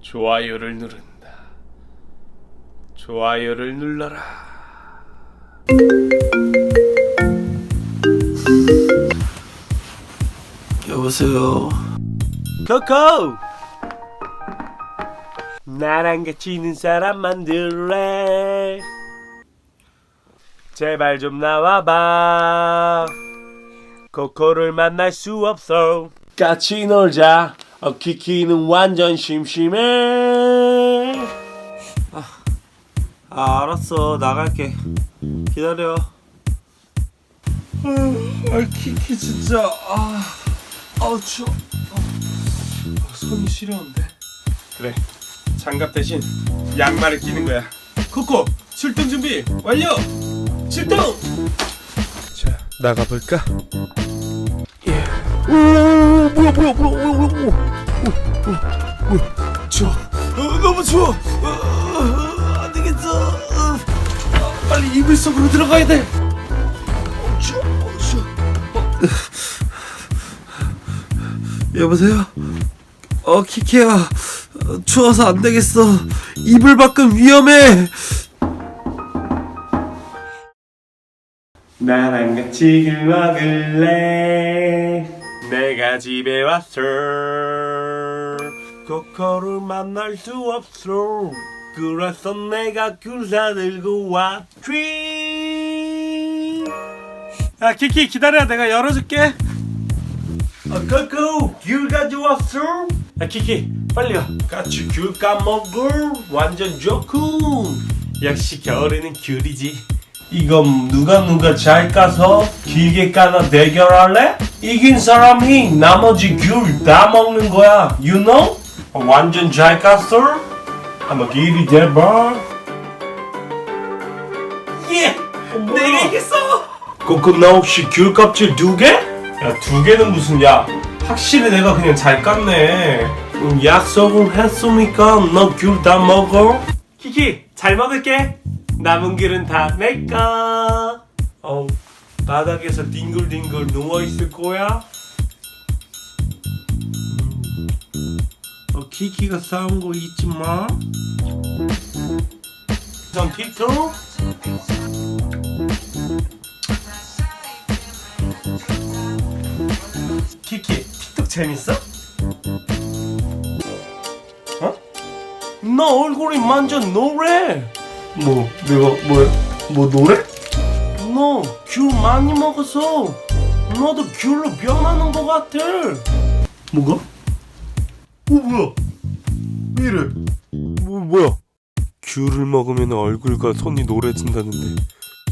좋아요를 누른다. 좋아요를 눌러라. 여보세요. 코코! 나랑 같이 있는 사람 만들래. 제발 좀 나와봐. 코코를 만날 수 없어. 같이 놀자. 어, 키키는 완전 심심해. 아 알았어 나갈게. 기다려. 아 키키 진짜 아 아우 추워. 손이 시려운데. 그래. 장갑 대신 양말을 끼는 거야. 코코, 출동 준비 완료. 출동. 자, 나가 볼까? 예. 오, 뭐야, 뭐야, 뭐야. 오, 오, 오, 추워. 어, 너무 추워. 어, 어, 안 되겠어. 어, 아, 빨리 이불 속으로 들어가야 돼. 어, 추워, 어, 추워. 여보세요. 어 키키야 어, 추워서 안 되겠어. 이불 밖은 위험해. 나랑 같이 길 먹을래 내가 집에 왔어 코코를 만날 수 없어. 그래서 내가 귤 사들고 왔지. 아 키키 기다려. 내가 열어줄게. 아 코코 귤 가져왔어? 아 키키 빨리 와. 같이 귤 까먹을 완전 좋군. 역시 겨울에는 귤이지. 이건 누가 누가 잘 까서 길게 까나 대결할래? 이긴 사람이 나머지 귤 다 먹는 거야. You know? 완전 잘 깠어? 한번 길이 대봐. 예! 내가 이겼어! 코코 너 혹시 귤 껍질 두 개? 야 두 개는 무슨 야 확실히 내가 그냥 잘 깠네 음, 약속을 했으니까 너 귤 다 먹어 키키 잘 먹을게 남은 귤은 다 내꺼 어 바닥에서 뒹굴뒹굴 누워있을 거야 키키가 싸운 거 잊지 마전 틱톡 키키 틱톡 재밌어? 어? 나 얼굴이 완전 노래 뭐 내가 뭐야 뭐 노래? 너귤 많이 먹어서 너도 귤로 변하는 것 같아 뭐가? 어 뭐야 왜 이래 뭐 뭐야 귤을 먹으면 얼굴과 손이 노래진다는데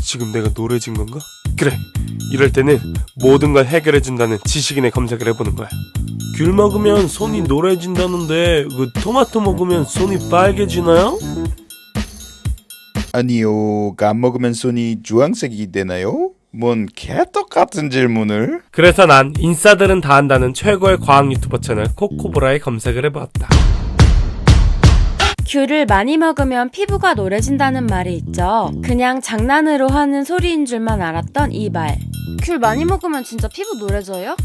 지금 내가 노래진 건가? 그래 이럴 때는 모든 걸 해결해준다는 지식인의 검색을 해보는 거야 귤 먹으면 손이 노래진다는데 그 토마토 먹으면 손이 빨개지나요? 아니요, 감 먹으면 손이 주황색이 되나요? 뭔 개떡 같은 질문을? 그래서 난 인싸들은 다 한다는 최고의 과학 유튜버 채널 코코보라에 검색을 해보았다 귤을 많이 먹으면 피부가 노래진다는 말이 있죠. 그냥 장난으로 하는 소리인 줄만 알았던 이 말. 귤 많이 먹으면 진짜 피부 노래져요?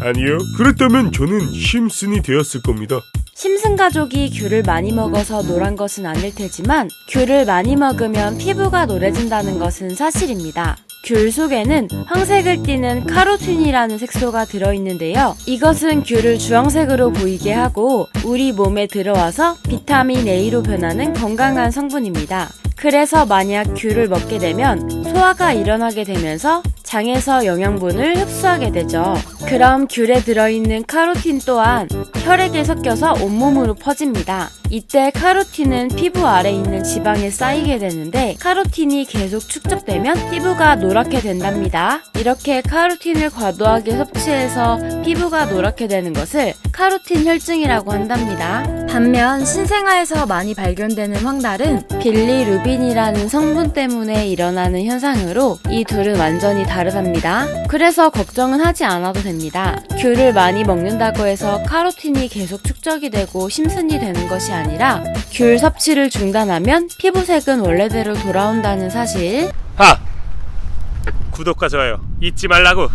아니요 그랬다면 저는 심슨이 되었을 겁니다 심슨 가족이 귤을 많이 먹어서 노란 것은 아닐 테지만 귤을 많이 먹으면 피부가 노래진다는 것은 사실입니다. 귤 속에는 황색을 띠는 카로틴이라는 색소가 들어있는데요. 이것은 귤을 주황색으로 보이게 하고 우리 몸에 들어와서 비타민 A로 변하는 건강한 성분입니다. 그래서 만약 귤을 먹게 되면 소화가 일어나게 되면서 장에서 영양분을 흡수하게 되죠. 그럼 귤에 들어있는 카로틴 또한 혈액에 섞여서 온몸으로 퍼집니다. 이때 카로틴은 피부 아래 있는 지방에 쌓이게 되는데 카로틴이 계속 축적되면 피부가 노랗게 된답니다. 이렇게 카로틴을 과도하게 섭취해서 피부가 노랗게 되는 것을 카로틴 혈증이라고 한답니다. 반면 신생아에서 많이 발견되는 황달은 빌리루빈이라는 성분 때문에 일어나는 현상으로 이 둘은 완전히 다르답니다. 그래서 걱정은 하지 않아도 됩니다. 귤을 많이 먹는다고 해서 카로틴이 계속 축적이 되고 심슨이 되는 것이 아니라 귤 섭취를 중단하면 피부색은 원래대로 돌아온다는 사실 하! 구독과 좋아요 잊지 말라고